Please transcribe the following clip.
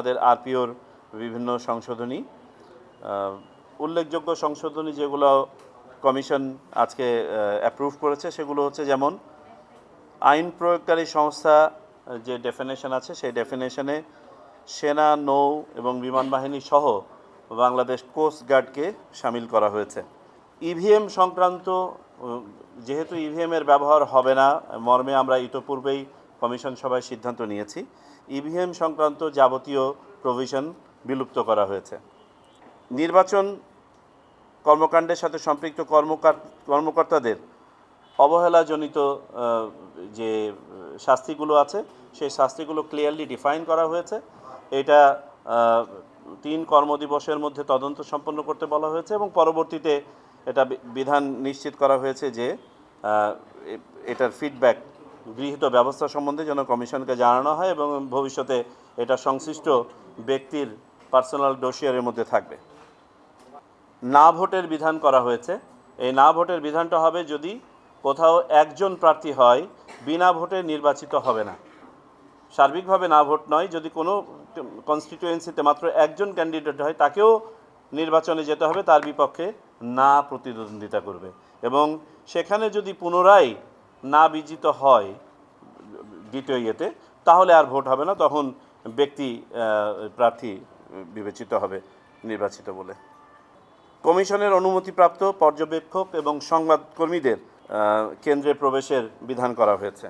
আমাদের আরপিওর বিভিন্ন সংশোধনী উল্লেখযোগ্য সংশোধনী যেগুলো কমিশন আজকে অ্যাপ্রুভ করেছে, সেগুলো হচ্ছে যেমন আইন প্রয়োগকারী সংস্থা যে ডেফিনেশন আছে, সেই ডেফিনেশনে সেনা, নৌ এবং বিমান বাহিনী সহ বাংলাদেশ কোস্ট গার্ডকে সামিল করা হয়েছে। ইভিএম সংক্রান্ত যেহেতু ইভিএমের ব্যবহার হবে না, মর্মে আমরা ইতোপূর্বেই কমিশন সভায় সিদ্ধান্ত নিয়েছি। ইভিএম সংক্রান্ত যাবতীয় প্রভিশন বিলুপ্ত করা হয়েছে। নির্বাচন কর্মকাণ্ডের সাথে সম্পৃক্ত কর্মকার, কর্মকর্তাদের অবহেলাজনিত যে শাস্তিগুলো আছে, সেই শাস্তিগুলো ক্লিয়ারলি ডিফাইন করা হয়েছে। এটা তিন কর্মদিবসের মধ্যে তদন্ত সম্পন্ন করতে বলা হয়েছে এবং পরবর্তীতে এটা বিধান নিশ্চিত করা হয়েছে যে এটার ফিডব্যাক গৃহীত ব্যবস্থা সম্বন্ধে যেন কমিশনকে জানানো হয় এবং ভবিষ্যতে এটা সংশ্লিষ্ট ব্যক্তির পার্সোনাল ডোসিয়ারের মধ্যে থাকবে। না ভোটের বিধান করা হয়েছে। এই না ভোটের বিধানটা হবে যদি কোথাও একজন প্রার্থী হয়, বিনা ভোটে নির্বাচিত হবে না। সার্বিকভাবে না ভোট নয়, যদি কোনো কনস্টিটিউয়েন্সিতে মাত্র একজন ক্যান্ডিডেট হয়, তাকেও নির্বাচনে যেতে হবে, তার বিপক্ষে না প্রতিদ্বন্দ্বিতা করবে। এবং সেখানে যদি পুনরায় না বিজিত হয় দ্বিতীয় ইয়েতে, তাহলে আর ভোট হবে না, তখন ব্যক্তি প্রার্থী বিবেচিত হবে নির্বাচিত বলে। কমিশনের অনুমতিপ্রাপ্ত পর্যবেক্ষক এবং সংবাদকর্মীদের কেন্দ্রে প্রবেশের বিধান করা হয়েছে।